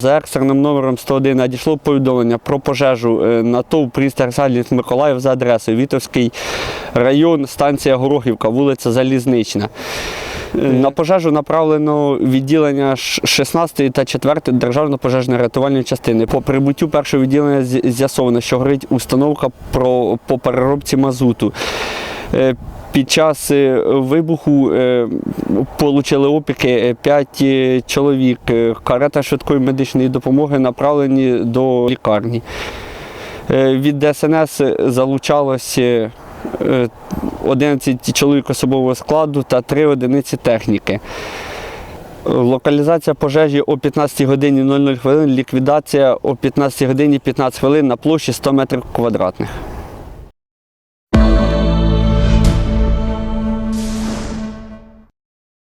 За екстреним номером 101 надійшло повідомлення про пожежу е, на ТОВ «Прістер Сальніс Миколаїв за адресою Вітовський район, станція Горохівка, вулиця Залізнична. Е, На пожежу направлено відділення 16 та 4 державної пожежної рятувальної частини. По прибуттю першого відділення з'ясовано, що горить установка по переробці мазуту. Під час е, вибуху е, отримали опіки 5 чоловік. Е, Карета швидкої медичної допомоги направлені до лікарні. Від ДСНС залучалося е, 11 чоловік особового складу та 3 одиниці техніки. Локалізація пожежі о 15 годині 00 хвилин, ліквідація о 15 годині 15 хвилин на площі 100 метрів квадратних.